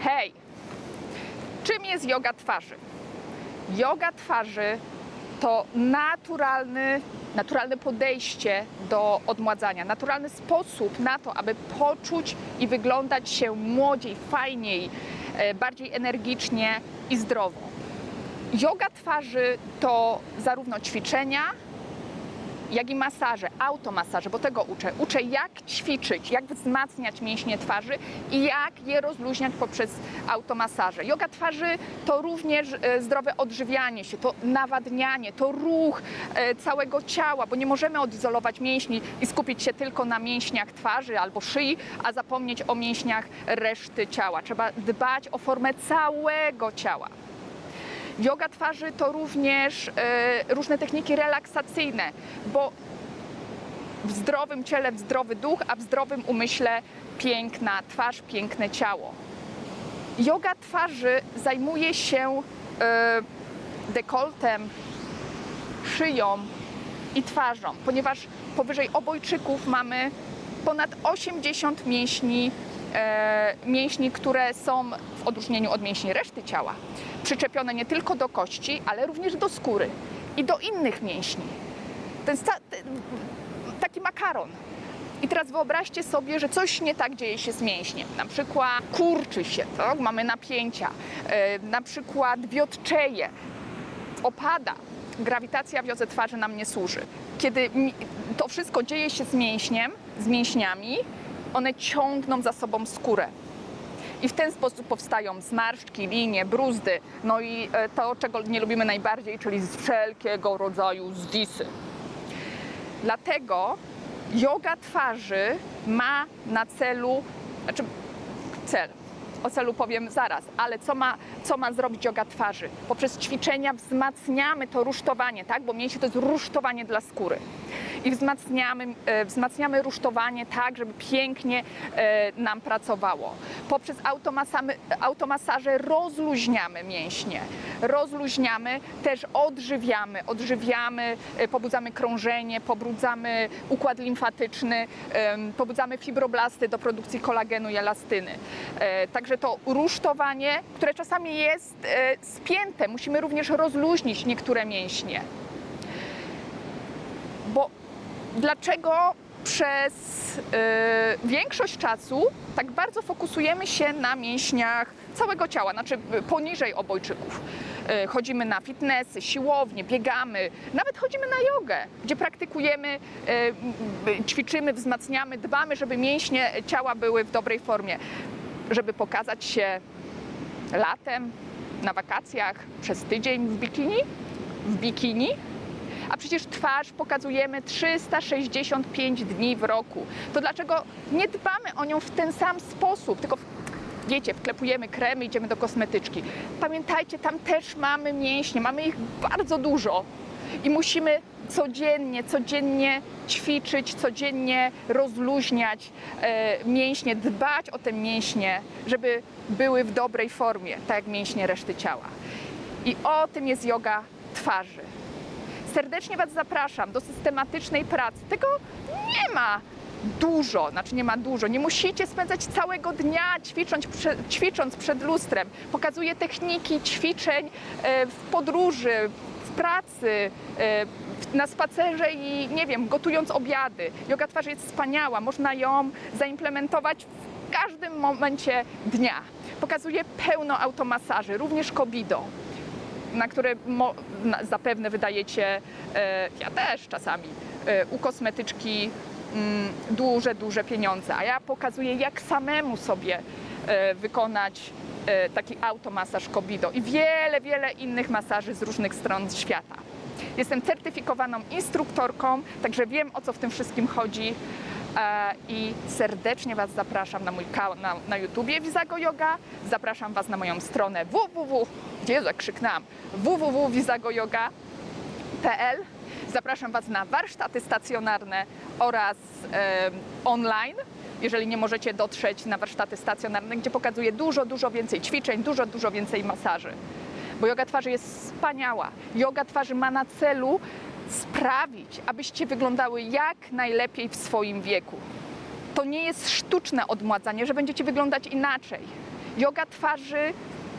Hej! Czym jest yoga twarzy? Yoga twarzy to naturalny, naturalne podejście do odmładzania, naturalny sposób na to, aby poczuć i wyglądać się młodziej, fajniej, e, bardziej energicznie i zdrowo. Yoga twarzy to zarówno ćwiczenia, jak i masaże, automasaże, bo tego uczę. Uczę jak ćwiczyć, jak wzmacniać mięśnie twarzy i jak je rozluźniać poprzez automasaże. Yoga twarzy to również e, zdrowe odżywianie się, to nawadnianie, to ruch e, całego ciała, bo nie możemy odizolować mięśni i skupić się tylko na mięśniach twarzy albo szyi, a zapomnieć o mięśniach reszty ciała. Trzeba dbać o formę całego ciała. Yoga twarzy to również e, różne techniki relaksacyjne, bo w zdrowym ciele zdrowy duch, a w zdrowym umyśle piękna twarz, piękne ciało. Yoga twarzy zajmuje się e, dekoltem, szyją i twarzą, ponieważ powyżej obojczyków mamy ponad 80 mięśni, mięśni, które są w odróżnieniu od mięśni reszty ciała przyczepione nie tylko do kości, ale również do skóry i do innych mięśni. Ten taki makaron. I teraz wyobraźcie sobie, że coś nie tak dzieje się z mięśniem. Na przykład kurczy się, tak? mamy napięcia, e, na przykład wiotczeje, opada. Grawitacja w jodze twarzy nam nie służy. Kiedy to wszystko dzieje się z mięśniem, z mięśniami, one ciągną za sobą skórę. I w ten sposób powstają zmarszczki, linie, bruzdy, no i e, to, czego nie lubimy najbardziej, czyli wszelkiego rodzaju zwisy. Dlatego yoga twarzy ma na celu, znaczy cel, o celu powiem zaraz, ale co ma, co ma zrobić yoga twarzy? Poprzez ćwiczenia wzmacniamy to rusztowanie, tak? Bo mięśnie to jest rusztowanie dla skóry. I wzmacniamy, e, wzmacniamy rusztowanie tak, żeby pięknie e, nam pracowało. Poprzez automasamy, automasaże rozluźniamy mięśnie, rozluźniamy, też odżywiamy, odżywiamy, e, pobudzamy krążenie, pobudzamy układ limfatyczny, pobudzamy fibroblasty do produkcji kolagenu i elastyny. Także to rusztowanie, które czasami jest spięte, musimy również rozluźnić niektóre mięśnie. Dlaczego przez e, większość czasu tak bardzo fokusujemy się na mięśniach całego ciała, znaczy poniżej obojczyków. E, Chodzimy na fitnessy, siłownie, biegamy, nawet chodzimy na jogę, gdzie praktykujemy, m, ćwiczymy, wzmacniamy, dbamy, żeby mięśnie ciała były w dobrej formie, żeby pokazać się latem, na wakacjach, przez tydzień w bikini, w bikini, a przecież twarz pokazujemy 365 dni w roku. To dlaczego nie dbamy o nią w ten sam sposób, tylko wiecie, wklepujemy kremy, idziemy do kosmetyczki. Pamiętajcie, tam też mamy mięśnie, mamy ich bardzo dużo i musimy codziennie, codziennie ćwiczyć, codziennie rozluźniać e, mięśnie, dbać o te mięśnie, żeby były w dobrej formie, tak jak mięśnie reszty ciała. I o tym jest yoga twarzy. Serdecznie Was zapraszam do systematycznej pracy. Tego nie ma dużo, znaczy nie ma dużo. Nie musicie spędzać całego dnia ćwicząc, ćwicząc przed lustrem. Pokazuję techniki ćwiczeń e, w podróży, w pracy, e, na spacerze i nie wiem, gotując obiady. Yoga twarzy jest wspaniała, można ją zaimplementować w każdym momencie dnia. Pokazuję pełno automasaży, również kobidą na które na, zapewne wydajecie, e, ja też czasami, e, u kosmetyczki mm, duże, duże pieniądze. A ja pokazuję, jak samemu sobie e, wykonać e, taki automasaż Kobido i wiele, wiele innych masaży z różnych stron świata. Jestem certyfikowaną instruktorką, także wiem o co w tym wszystkim chodzi i serdecznie Was zapraszam na mój kanał na YouTubie Wizago Yoga. Zapraszam Was na moją stronę www. Jezu, jak krzyknęłam. www.wizagoyoga.pl Zapraszam Was na warsztaty stacjonarne oraz em, online, jeżeli nie możecie dotrzeć na warsztaty stacjonarne, gdzie pokazuję dużo, dużo więcej ćwiczeń, dużo, dużo więcej masaży. Bo yoga twarzy jest wspaniała. Yoga twarzy ma na celu sprawić, abyście wyglądały jak najlepiej w swoim wieku. To nie jest sztuczne odmładzanie, że będziecie wyglądać inaczej. Yoga twarzy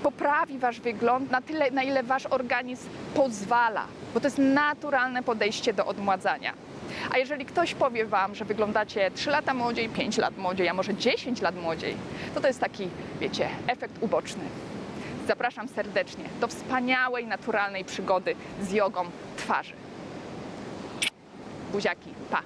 poprawi wasz wygląd na tyle, na ile wasz organizm pozwala, bo to jest naturalne podejście do odmładzania. A jeżeli ktoś powie wam, że wyglądacie 3 lata młodziej, 5 lat młodziej, a może 10 lat młodziej, to to jest taki, wiecie, efekt uboczny. Zapraszam serdecznie do wspaniałej, naturalnej przygody z jogą twarzy. Bujaqui. Pá.